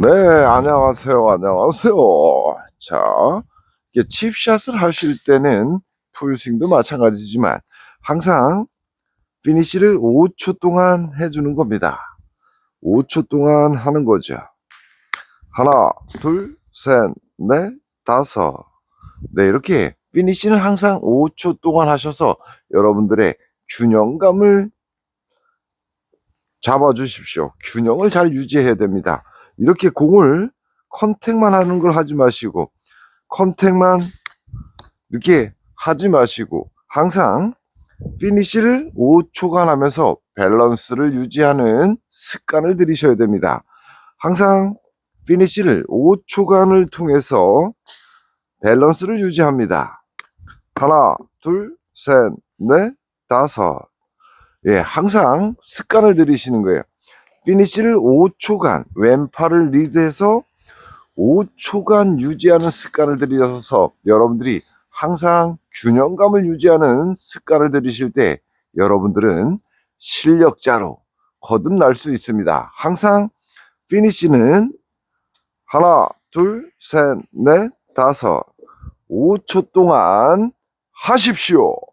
네, 안녕하세요. 안녕하세요. 자, 이게 칩샷을 하실 때는 풀스윙도 마찬가지지만 항상 피니시를 5초 동안 해주는 겁니다. 5초 동안 하는 거죠. 하나, 둘, 셋, 넷, 다섯. 네, 이렇게 피니시는 항상 5초 동안 하셔서 여러분들의 균형감을 잡아주십시오. 균형을 잘 유지해야 됩니다. 이렇게 공을 컨택만 하는 걸 하지 마시고 컨택만 이렇게 하지 마시고 항상 피니시를 5초간 하면서 밸런스를 유지하는 습관을 들이셔야 됩니다. 항상 피니시를 5초간을 통해서 밸런스를 유지합니다. 하나, 둘, 셋, 넷, 다섯. 예, 항상 습관을 들이시는 거예요. 피니시를 5초간 왼팔을 리드해서 5초간 유지하는 습관을 들이셔서 여러분들이 항상 균형감을 유지하는 습관을 들이실 때 여러분들은 실력자로 거듭날 수 있습니다. 항상 피니시는 하나, 둘, 셋, 넷, 다섯, 5초 동안 하십시오.